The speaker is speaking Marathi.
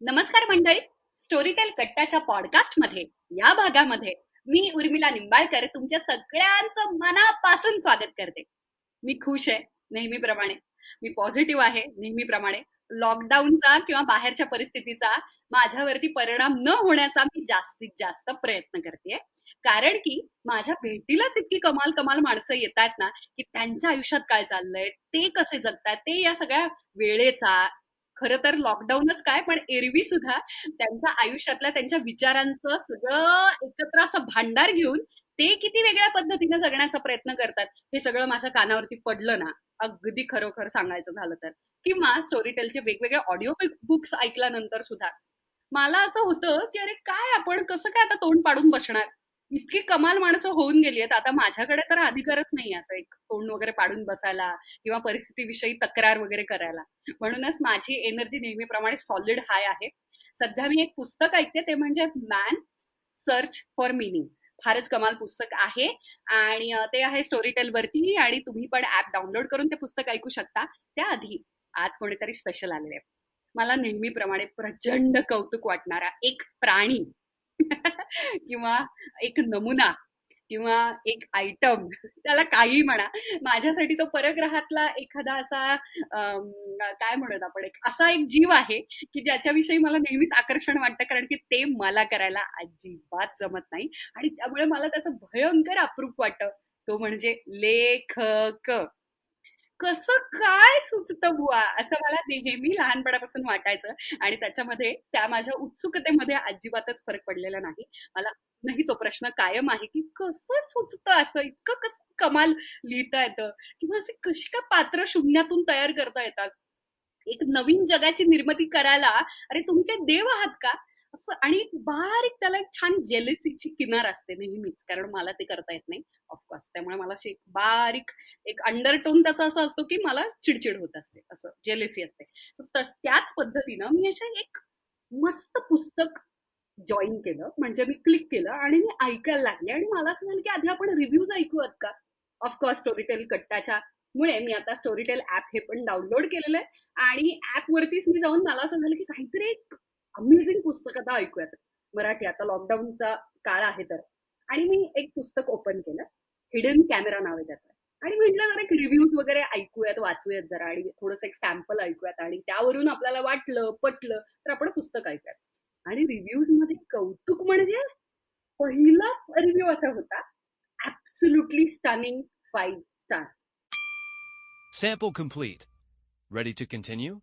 नमस्कार मंडळी. स्टोरीटेल कट्टाच्या पॉडकास्टमध्ये या भागामध्ये मी उर्मिला निंबाळकर तुमच्या सगळ्यांचं मनापासून स्वागत करते. मी खुश आहे नेहमीप्रमाणे. मी पॉझिटिव्ह आहे नेहमीप्रमाणे. लॉकडाऊनचा किंवा बाहेरच्या परिस्थितीचा माझ्यावरती परिणाम न होण्याचा मी जास्तीत जास्त प्रयत्न करते कारण की माझ्या भेटीलाच इतकी कमाल कमाल माणसं येत आहेत ना की त्यांच्या आयुष्यात काय चाललंय ते कसे जगतात ते या सगळ्या वेळेचा खरं तर लॉकडाऊनच काय पण एरवी सुद्धा त्यांच्या आयुष्यातल्या त्यांच्या विचारांचं सगळं एकत्र असं भांडार घेऊन ते किती वेगळ्या पद्धतीने जगण्याचा प्रयत्न करतात हे सगळं माझ्या कानावरती पडलं ना अगदी खरोखर सांगायचं झालं तर. किंवा स्टोरीटेलचे वेगवेगळे ऑडिओ बुक्स ऐकल्यानंतर सुद्धा. मला असं होतं की अरे काय आपण कसं काय आता तोंड पाडून बसणार? इतकी कमाल माणसं होऊन गेली आहेत. आता माझ्याकडे तर अधिकारच नाही असं एक तोंड वगैरे पाडून बसायला किंवा परिस्थितीविषयी तक्रार वगैरे करायला. म्हणूनच माझी एनर्जी नेहमीप्रमाणे सॉलिड हाय आहे. सध्या मी एक पुस्तक ऐकते ते म्हणजे मॅन सर्च फॉर मिनिंग फारच कमाल पुस्तक आहे. आणि ते आहे स्टोरीटेल वरती आणि तुम्ही पण ऍप डाउनलोड करून ते पुस्तक ऐकू शकता. त्याआधी आज कोणीतरी स्पेशल आलेले मला नेहमीप्रमाणे प्रचंड कौतुक वाटणारा एक प्राणी किंवा एक नमुना किंवा एक आयटम त्याला काही म्हणा. माझ्यासाठी तो परग्रहातला एखादा असा काय म्हणत आपण एक असा एक जीव आहे की ज्याच्याविषयी मला नेहमीच आकर्षण वाटतं कारण की ते मला करायला अजिबात जमत नाही. आणि त्यामुळे मला त्याचं भयंकर अप्रूप वाटतं. तो म्हणजे लेखक. कसं काय सुचतं बुवा? असं मला नेहमी लहानपणापासून वाटायचं आणि त्याच्यामध्ये त्या माझ्या उत्सुकतेमध्ये अजिबातच फरक पडलेला नाही. मला नाही तो प्रश्न कायम आहे की कसं सुचतं असं? इतकं कसं कमाल लिहिता येतं? किंवा असे कशी काय पात्र शून्यातून तयार करता येतात? एक नवीन जगाची निर्मिती करायला अरे तुम्ही काय देव आहात का? आणि बारीक त्याला एक छान जेलसीची किनार असते नेहमीच कारण मला ते करता येत नाही ऑफकोर्स त्यामुळे मला अशी एक बारीक एक अंडरटोन त्याचा असा असतो की मला चिडचिड होत असते असं जेलसी असते. त्याच पद्धतीनं मी अशा एक मस्त पुस्तक जॉईन केलं म्हणजे मी क्लिक केलं आणि मी ऐकायला लागले आणि मला असं झालं की आधी आपण रिव्ह्यूज ऐकूयात का? ऑफकोर्स स्टोरीटेल कट्टाच्या मुळे मी आता स्टोरीटेल ऍप हे पण डाउनलोड केलेलं आहे आणि ऍप वरतीच मी जाऊन मला असं झालं की काहीतरी एक कथा ऐकूयात. मराठी आता लॉकडाऊनचा काळ आहे तर. आणि मी एक पुस्तक ओपन केलं. हिडन कॅमेरा नाव आहे त्याचं. आणि म्हटलं जरा एक रिव्ह्यूज वगैरे ऐकूयात वाचूयात जरा आणि थोडंसं एक सॅम्पल ऐकूयात आणि त्यावरून आपल्याला वाटलं पटलं तर आपण पुस्तक ऐकूयात. आणि रिव्ह्यूजमध्ये कौतुक म्हणजे पहिलाच रिव्ह्यू असा होता. Absolutely stunning five star sample complete ready to continue